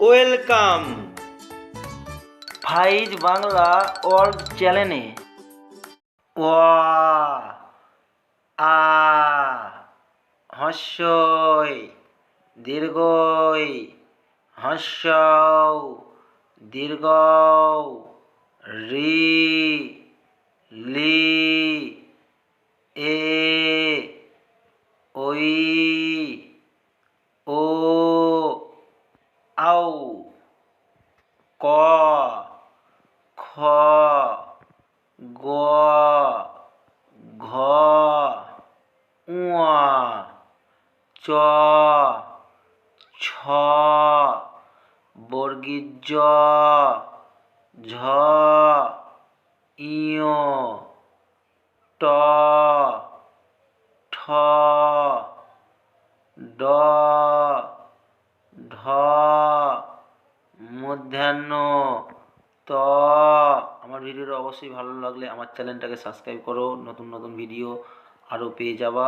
Welcome. ফাইজ Bangla world চ্যানেলে। ওয়া, আ, হস্যই, দীর্ঘই হস্য দীর্ঘ রি, লি, এ ওই ও আও, ক, খ, গ, ঘ উয়া চ, ছ বর্গীর জ ঝ, ইয়, ট, ঠ, ড ঢ মধ্যাহ্ন ত। আমার ভিডিওটা অবশ্যই ভালো লাগলে আমার চ্যানেলটাকে সাবস্ক্রাইব করো, নতুন নতুন ভিডিও আরও পেয়ে যাবা।